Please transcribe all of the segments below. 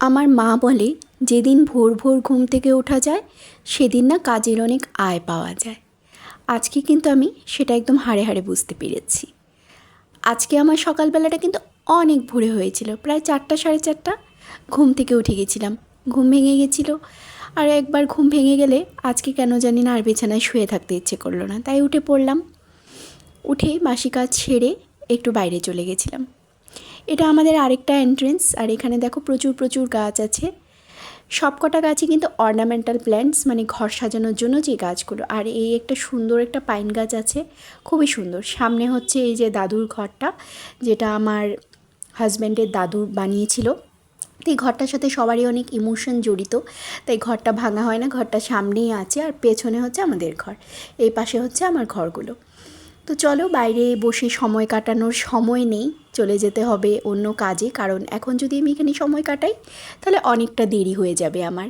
আমার মা বলে, যেদিন ভোর ভোর ঘুম থেকে ওঠা যায়, সেদিন না কাজের অনেক আয় পাওয়া যায়। আজকে কিন্তু আমি সেটা একদম হাড়ে হাড়ে বুঝতে পেরেছি। আজকে আমার সকালবেলাটা কিন্তু অনেক ভোরে হয়েছিল, প্রায় চারটা সাড়ে চারটা। ঘুম থেকে উঠে গেছিলাম, ঘুম ভেঙে গেছিল। আর একবার ঘুম ভেঙে গেলে আজকে কেন জানি না আর বিছানায় শুয়ে থাকতে ইচ্ছে করল না, তাই উঠে পড়লাম। উঠে বাসি কাজ সেরে একটু বাইরে চলে গেছিলাম। এটা আমাদের আরেকটা এন্ট্রেন্স আর এখানে দেখো প্রচুর প্রচুর গাছ আছে। সবকটা গাছই কিন্তু অর্নামেন্টাল প্ল্যান্টস মানে ঘর সাজানোর জন্য যে গাছগুলো। আর এই একটা সুন্দর একটা পাইন গাছ আছে, খুবই সুন্দর। সামনে হচ্ছে এই যে দাদুর ঘরটা, যেটা আমার হাজব্যান্ডের দাদু বানিয়েছিল। এই ঘরটার সাথে সবারই অনেক ইমোশন জড়িত। তাই ঘরটা ভাঙা হয় না, ঘরটা সামনেই আছে, আর পেছনে হচ্ছে আমাদের ঘর। এই পাশে হচ্ছে আমার ঘরগুলো। তো চলো বাইরে বসে সময় কাটানোর সময় নেই, চলে যেতে হবে অন্য কাজে, কারণ এখন যদি আমি এখানে সময় কাটাই, তাহলে অনেকটা দেরি হয়ে যাবে আমার।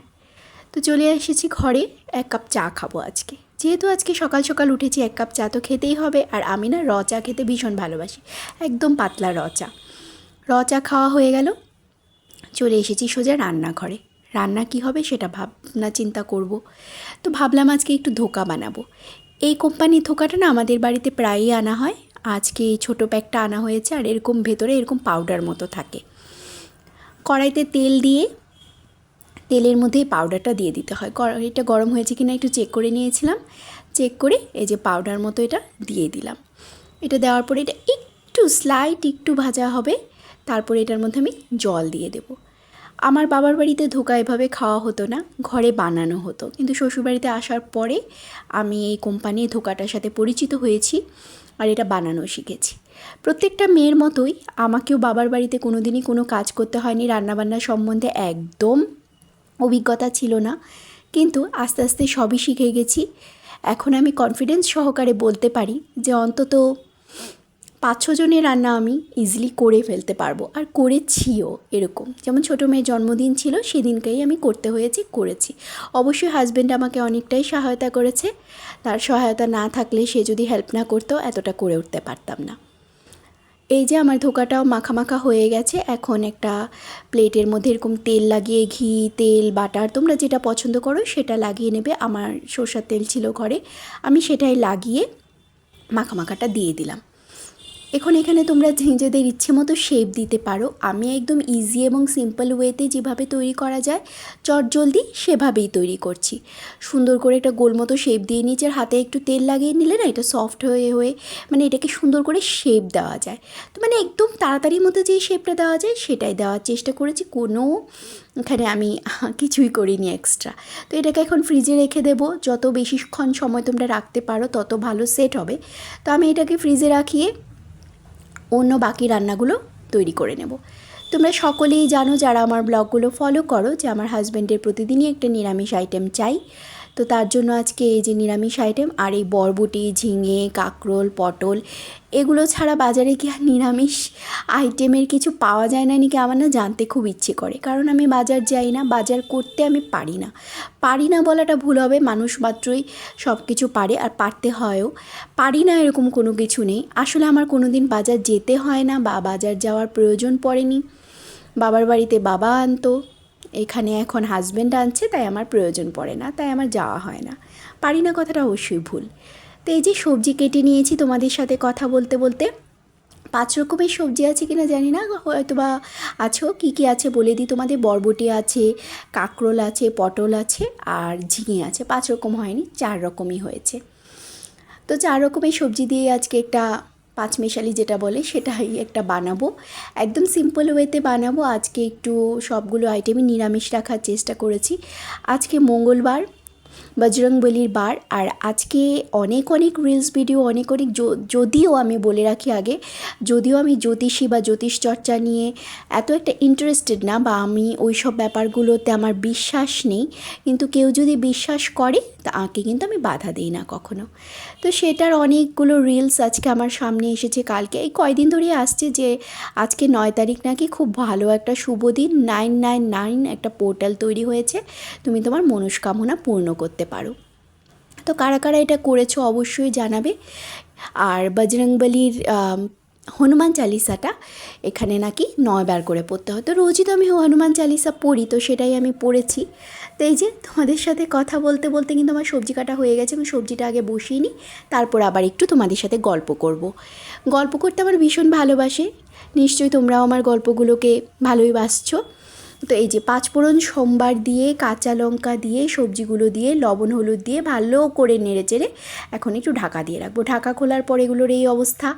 তো চলে এসেছি ঘরে, এক কাপ চা খাব আজকে। যেহেতু আজকে সকাল সকাল উঠেছি, এক কাপ চা তো খেতেই হবে, আর আমি না র চা খেতে ভীষণ ভালোবাসি, একদম পাতলা র চা। র চা খাওয়া হয়ে গেল, চলে এসেছি সোজা রান্নাঘরে। রান্না কি হবে সেটা ভাবনা চিন্তা করব। তো ভাবলাম আজকে একটু ধোকা বানাবো। এই কোম্পানির ধোকাটা না আমাদের বাড়িতে প্রায়ই আনা হয়। আজকে এই ছোটো প্যাকটা আনা হয়েছে আর এরকম ভেতরে এরকম পাউডার মতো থাকে। কড়াইতে তেল দিয়ে তেলের মধ্যে পাউডারটা দিয়ে দিতে হয়। কড়াইটা গরম হয়েছে কিনা একটু চেক করে নিয়েছিলাম। চেক করে এই যে পাউডার মতো এটা দিয়ে দিলাম। এটা দেওয়ার পরে এটা একটু স্লাইট একটু ভাজা হবে। তারপরে এটার মধ্যে আমি জল দিয়ে দেবো। আমার বাবার বাড়িতে ধোকা এভাবে খাওয়া হতো না, ঘরে বানানো হতো। কিন্তু শ্বশুরবাড়িতে আসার পরে আমি এই কোম্পানির ধোকাটার সাথে পরিচিত হয়েছি আর এটা বানানো শিখেছি। প্রত্যেকটা মেয়ের মতোই আমাকেও বাবার বাড়িতে কোনো দিনই কোনো কাজ করতে হয়নি, রান্নাবান্না সম্বন্ধে একদম অভিজ্ঞতা ছিল না। কিন্তু আস্তে আস্তে সবই শিখে গেছি। এখন আমি কনফিডেন্স সহকারে বলতে পারি যে অন্তত পাঁচ ছজনের রান্না আমি ইজিলি করে ফেলতে পারব। আর করেছিও এরকম। যেমন ছোটো মেয়ের জন্মদিন ছিল, সেদিনকেই আমি করতে হয়েছে, করেছি। অবশ্যই হাজব্যান্ড আমাকে অনেকটাই সহায়তা করেছে। তার সহায়তা না থাকলে সে যদি হেল্প না করতো, এতটা করে উঠতে পারতাম না। এই যে আমার ধোকাটাও মাখা হয়ে গেছে। এখন একটা প্লেটের মধ্যে এরকম তেল লাগিয়ে ঘি, তেল, বাটার, তোমরা যেটা পছন্দ করো সেটা লাগিয়ে নেবে। আমার সর্ষার তেল ছিল ঘরে। আমি সেটাই লাগিয়ে মাখা মাখাটা দিয়ে দিলাম। এখন এখানে তোমরা নিজেদের ইচ্ছে মতো শেপ দিতে পারো। আমি একদম ইজি এবং সিম্পল ওয়েতে যেভাবে তৈরি করা যায়, চট জলদি সেভাবেই তৈরি করছি। সুন্দর করে একটা গোল মতো শেপ দিয়ে নিচে আর হাতে একটু তেল লাগিয়ে নিলে না এটা সফট হয়ে হয়ে মানে এটাকে সুন্দর করে শেপ দেওয়া যায়। তো মানে একদম তাড়াতাড়ির মতো যে শেপটা দেওয়া যায় সেটাই দেওয়ার চেষ্টা করেছি। কোনো এখানে আমি কিছুই করিনি এক্সট্রা তো এটাকে এখন ফ্রিজে রেখে দেবো। যত বেশিক্ষণ সময় তোমরা রাখতে পারো, তত ভালো সেট হবে। তো আমি এটাকে ফ্রিজে রাখিয়ে অন্য বাকি রান্নাগুলো তৈরি করে নেব। তোমরা সকলেই জানো যারা আমার ব্লগগুলো ফলো করো যে আমার হাজব্যান্ডের প্রতিদিনই একটা নিরামিষ আইটেম চাই। তো তার জন্য আজকে এই যে নিরামিষ আইটেম আর এই বরবটি, ঝিঙে, কাঁকরোল, পটল, এগুলো ছাড়া বাজারে কি আর নিরামিষ আইটেমের কিছু পাওয়া যায় না নাকি আমার না জানতে খুব ইচ্ছে করে। কারণ আমি বাজার যাই না, বাজার করতে আমি পারি না। পারি না বলাটা ভুল হবে, মানুষ মাত্রই সব কিছু পারে আর পারতে হয়ও। পারি না এরকম কোনো কিছু নেই। আসলে আমার কোনো দিন বাজার যেতে হয় না বা বাজার যাওয়ার প্রয়োজন পড়েনি। বাবার বাড়িতে বাবা আনতো এখানে এখন হাজব্যান্ড আনছে, তাই আমার প্রয়োজন পড়ে না, তাই আমার যাওয়া হয় না। পারি না কথাটা অবশ্যই ভুল। তো এই যে সবজি কেটে নিয়েছি তোমাদের সাথে কথা বলতে বলতে, পাঁচ রকমের সবজি আছে কিনা জানি না, হয়তো বা আছো, কী কী আছে বলে দিই তোমাদের? বরবটি আছে, কাঁকরোল আছে, পটল আছে, আর ঝিঙে আছে। পাঁচ রকম হয়নি, চার রকমই হয়েছে। তো চার রকমের সবজি দিয়ে আজকে একটা পাঁচমেশালি যেটা বলে, সেটাই একটা বানাবো। একদম সিম্পল ওয়েতে বানাবো। আজকে একটু সবগুলো আইটেমই নিরামিষ রাখার চেষ্টা করেছি। আজকে মঙ্গলবার বজরংবলির বার। আর আজকে অনেক অনেক রিলস ভিডিও অনেক অনেক যদিও আমি বলে রাখি আগে, যদিও আমি জ্যোতিষী বা জ্যোতিষ চর্চা নিয়ে এত একটা ইন্টারেস্টেড না বা আমি ওই সব ব্যাপারগুলোতে আমার বিশ্বাস নেই, কিন্তু কেউ যদি বিশ্বাস করে তাকে কিন্তু আমি বাধা দিই না কখনো। তো সেটার অনেকগুলো রিলস আজকে আমার সামনে এসেছে কালকে। এই কয়দিন ধরেই আসছে যে আজকে নয় তারিখ নাকি খুব ভালো একটা শুভ দিন নাইন নাইন নাইন একটা পোর্টাল তৈরি হয়েছে। তুমি তোমার মনস্কামনা পূর্ণ করতে পারো। তো কারা কারা এটা করেছ অবশ্যই জানাবে। আর বজরংবলির হনুমান চালিসাটা এখানে নাকি নয়বার করে পড়তে হয়। তো রোজই তো আমি হনুমান চালিসা পড়ি, তো সেটাই আমি পড়েছি। তো এই যে তোমাদের সাথে কথা বলতে বলতে কিন্তু আমার সবজি কাটা হয়ে গেছে, আমি সবজিটা আগে বসিয়ে নিই, তারপর আবার একটু তোমাদের সাথে গল্প করব। গল্প করতে আমার ভীষণ ভালোবাসে। নিশ্চয়ই তোমরাও আমার গল্পগুলোকে ভালোই বাসছো। তো এই যে পাঁচফোড়ন সোমবার দিয়ে, কাঁচা লঙ্কা দিয়ে, সবজিগুলো দিয়ে, লবণ, হলুদ দিয়ে ভালো করে নেড়ে চেড়ে এখন একটু ঢাকা দিয়ে রাখব। ঢাকা খোলার পর এগুলোর এই অবস্থা।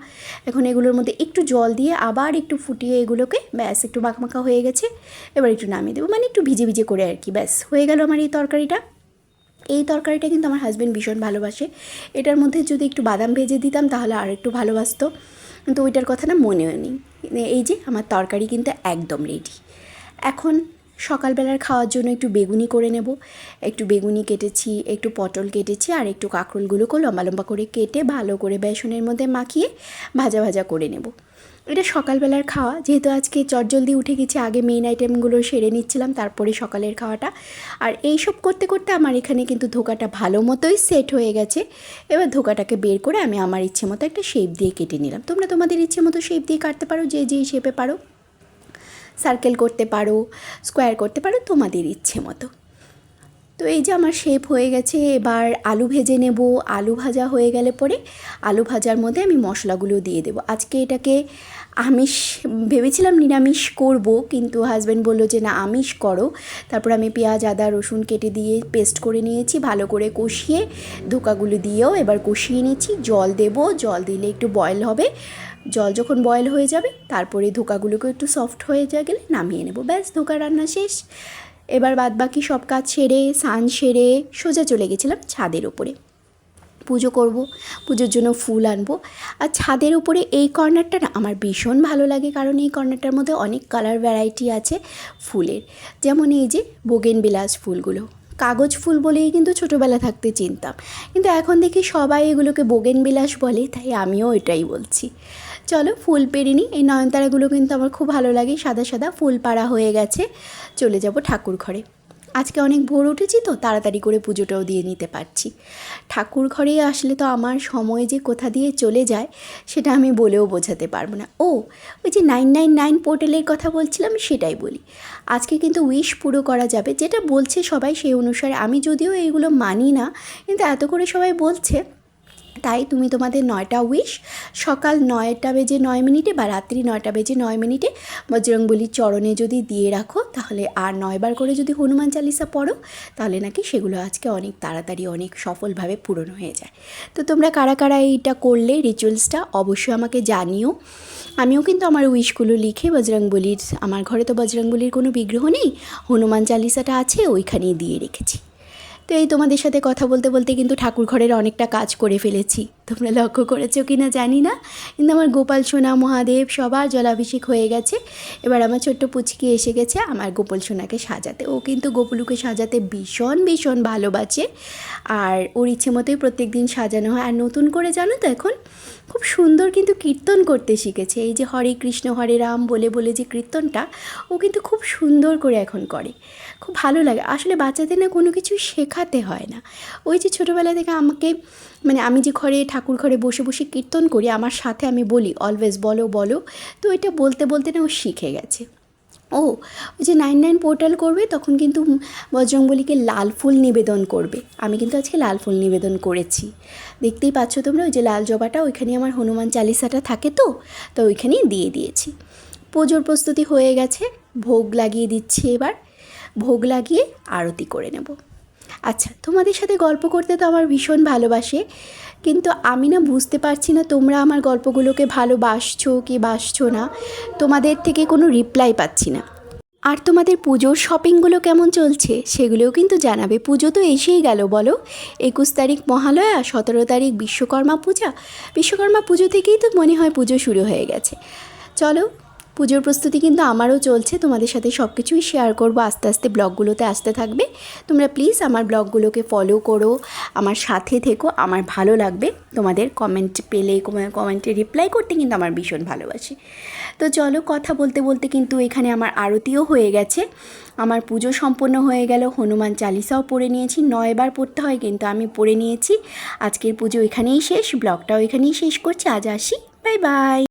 এখন এগুলোর মধ্যে একটু জল দিয়ে আবার একটু ফুটিয়ে এগুলোকে ব্যাস একটু মাখমাখা হয়ে গেছে। এবার একটু নামিয়ে দেবো। মানে একটু ভিজে ভিজে করে আর কি। ব্যাস হয়ে গেল আমার এই তরকারিটা। এই তরকারিটা কিন্তু আমার হাজব্যান্ড ভীষণ ভালোবাসে। এটার মধ্যে যদি একটু বাদাম ভেজে দিতাম তাহলে আর একটু ভালোবাসতো। কিন্তু ওইটার কথা না মনেও নেই। এই যে আমার তরকারি কিন্তু একদম রেডি এখন সকালবেলার খাওয়ার জন্য একটু বেগুনি করে নেব। একটু বেগুনি কেটেছি, একটু পটল কেটেছি, আর একটু কাঁকরোলগুলোকেও লম্বা লম্বা করে কেটে ভালো করে বেসনের মধ্যে মাখিয়ে ভাজা ভাজা করে নেব। এটা সকালবেলার খাওয়া, যেহেতু আজকে চটজলদি উঠে গেছি, আগে মেইন আইটেমগুলো সেরে নিচ্ছিলাম, তারপরে সকালের খাওয়াটা। আর এই সব করতে করতে আমার এখানে কিন্তু ধোকাটা ভালো মতোই সেট হয়ে গেছে। এবার ধোকাটাকে বের করে আমি আমার ইচ্ছে মতো একটা শেপ দিয়ে কেটে নিলাম। তোমরা তোমাদের ইচ্ছে মতো শেপ দিয়ে কাটতে পারো, যে যেই শেপে পারো। সার্কেল করতে পারো স্কোয়ার করতে পারো তোমাদের ইচ্ছে মতো। তো এই যে আমার শেপ হয়ে গেছে, এবার আলু ভেজে নেব। আলু ভাজা হয়ে গেলে পরে আলু ভাজার মধ্যে আমি মশলাগুলো দিয়ে দেবো। আজকে এটাকে আমিষ, ভেবেছিলাম নিরামিষ করব, কিন্তু হাজব্যান্ড বলল যে, না, আমিষ করো। তারপর আমি পেঁয়াজ, আদা, রসুন কেটে দিয়ে পেস্ট করে নিয়েছি, ভালো করে কষিয়ে ধোকাগুলো দিয়েও এবার কষিয়ে নিচ্ছি। জল দেব, জল দিলে একটু বয়েল হবে। জল যখন বয়েল হয়ে যাবে, তারপরে ধোকাগুলোকে একটু সফট হয়ে যা গেলে নামিয়ে নেব। ব্যাস, ধোকা রান্না শেষ। এবার বাদ বাকি সব কাজ সেরে, স্নান সেরে সোজা চলে গেছিলাম ছাদের ওপরে পুজো করব, পুজোর জন্য ফুল আনব। আর ছাদের উপরে এই কর্নারটা না আমার ভীষণ ভালো লাগে, কারণ এই কর্নারটার মধ্যে অনেক কালার ভ্যারাইটি আছে ফুলের। যেমন এই যে বোগেন বিলাস ফুলগুলো। কাগজ ফুল বলেই কিন্তু ছোটোবেলা থাকতে চিনতাম। কিন্তু এখন দেখি সবাই এগুলোকে বোগেন বিলাস বলে, তাই আমিও এটাই বলছি। চলো ফুল পেরে নিই এই নয়নতারাগুলো কিন্তু আমার খুব ভালো লাগে, সাদা সাদা ফুল পাড়া হয়ে গেছে। চলে যাব ঠাকুর ঘরে। আজকে অনেক ভোর উঠেছি তো তাড়াতাড়ি করে পুজোটাও দিয়ে নিতে পারছি। ঠাকুর ঘরে আসলে তো আমার সময় যে কোথা দিয়ে চলে যায়, সেটা আমি বলেও বোঝাতে পারব না। ও, ওই যে নাইন নাইন নাইন পোর্টালের কথা বলছিলাম, সেটাই বলি। আজকে কিন্তু উইশ পুরো করা যাবে, যেটা বলছে সবাই সেই অনুসারে। আমি যদিও এইগুলো মানি না, কিন্তু এত করে সবাই বলছে তাই তুমি তোমাদের নয়টা উইশ সকাল নয়টা বেজে নয় মিনিটে বা রাত্রি নয়টা বেজে নয় মিনিটে বজরংবলির চরণে যদি দিয়ে রাখো, তাহলে আর নয়বার করে যদি হনুমান চালিসা পড়ো, তাহলে নাকি সেগুলো আজকে অনেক তাড়াতাড়ি, অনেক সফলভাবে পূরণ হয়ে যায়। তো তোমরা কারা কারা এইটা করলে রিচুয়ালসটা অবশ্যই আমাকে জানিও। আমিও কিন্তু আমার উইশগুলো লিখে বজরংবলির, আমার ঘরে তো বজরংবলির কোনো বিগ্রহ নেই, হনুমান চালিসাটা আছে, ওইখানেই দিয়ে রেখেছি। তো এই তোমাদের সাথে কথা বলতে বলতে কিন্তু ঠাকুর ঘরের অনেকটা কাজ করে ফেলেছি। তোমরা লক্ষ্য করেছ কি না জানি না। কিন্তু আমার গোপাল, সোনা, মহাদেব সবার জলাভিষেক হয়ে গেছে। এবার আমার ছোট্ট পুচকি এসে গেছে আমার গোপাল, সোনাকে সাজাতে। ও কিন্তু গোপুলুকে সাজাতে ভীষণ ভীষণ ভালোবাসে। আর ওর ইচ্ছে মতোই প্রত্যেক দিন সাজানো হয়। আর নতুন করে জানো তো এখন, খুব সুন্দর কিন্তু কীর্তন করতে শিখেছে। এই যে হরে কৃষ্ণ, হরে রাম বলে বলে যে কীর্তনটা, ও কিন্তু খুব সুন্দর করে এখন করে। খুব ভালো লাগে। আসলে বাচ্চাদের না কোনো কিছু শেখাতে হয় না। ওই যে ছোটোবেলা থেকে আমাকে মানে আমি যে ঘরে ঠাকুর ঘরে বসে বসে কীর্তন করি, আমার সাথে আমি বলি, অলওয়েজ বলো বলো। তো এটা বলতে বলতে না ও শিখে গেছে। ও, ওই যে নাইন নাইন পোর্টাল করবে, তখন কিন্তু বজরংবলীকে লাল ফুল নিবেদন করবে। আমি কিন্তু আজকে লাল ফুল নিবেদন করেছি। দেখতেই পাচ্ছ তোমরা, ওই যে লাল জবাটা ওইখানে আমার হনুমান চালিসাটা থাকে তো তো ওইখানেই দিয়ে দিয়েছি। পুজোর প্রস্তুতি হয়ে গেছে, ভোগ লাগিয়ে দিচ্ছি এবার। ভোগ লাগিয়ে আরতি করে নেব। আচ্ছা তোমাদের সাথে গল্প করতে তো আমার ভীষণ ভালোবাসে, কিন্তু আমি না বুঝতে পারছি না তোমরা আমার গল্পগুলোকে ভালোবাসছো কি বাসছো না। তোমাদের থেকে কোনো রিপ্লাই পাচ্ছি না। আর তোমাদের পুজোর শপিংগুলো কেমন চলছে, সেগুলোও কিন্তু জানাবে। পুজো তো এসেই গেল, বলো? একুশ তারিখ মহালয়া, সতেরো তারিখ বিশ্বকর্মা পূজা। বিশ্বকর্মা পুজো থেকেই তো মনে হয় পুজো শুরু হয়ে গেছে। চলো পুজোর প্রস্তুতি কিন্তু আমারও চলছে। তোমাদের সাথে সব কিছুই শেয়ার করব। আস্তে আস্তে ব্লগগুলোতে আসতে থাকবে। তোমরা প্লিজ আমার ব্লগগুলোকে ফলো করো। আমার সাথে থেকো। আমার ভালো লাগবে। তোমাদের কমেন্ট পেলে কমেন্টে রিপ্লাই করতে কিন্তু আমার ভীষণ ভালোবাসি। তো চলো কথা বলতে বলতে কিন্তু এখানে আমার আরতিও হয়ে গেছে। আমার পুজো সম্পন্ন হয়ে গেল। হনুমান চালিসাও পড়ে নিয়েছি। নয়বার পড়তে হয় কিন্তু আমি পড়ে নিয়েছি। আজকের পুজো এখানেই শেষ। ব্লগটাও এখানেই শেষ করছি। আজ আসি। Bye bye